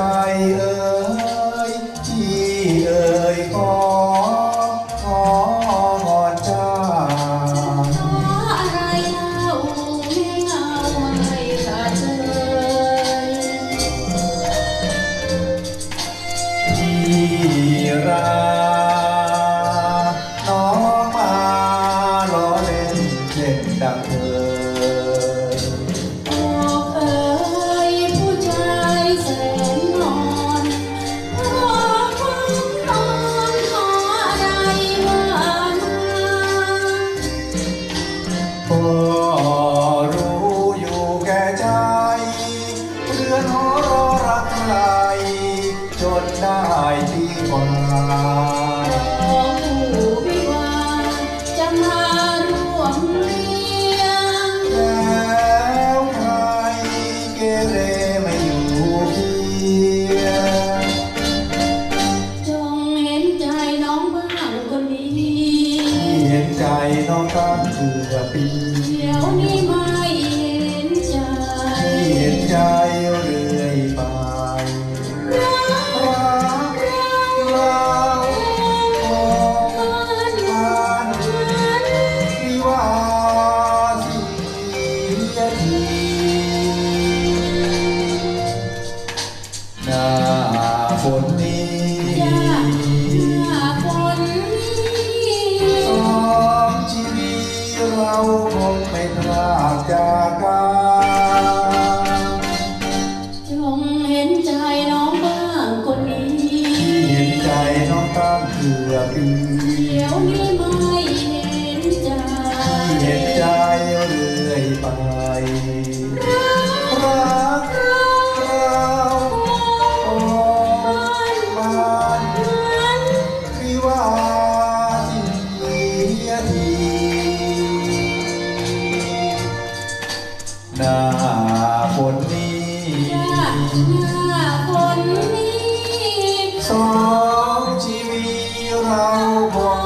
I. นใจน้องตั้งเกือปีเดี๋ยวนี้ไม่เห็นใจเห็นใจเรื่อยไปรักรักเราคงมันผ่านวิวาสีทีหน้าฝนนี้ งเกือปีเดี๋ยวนี้ไม่เห็นใจเห็นใจเรื่อยไปรักเราโอ้บ้านวิวาสีทีหน้าฝนนี้หน้าคนนี้ cowboy.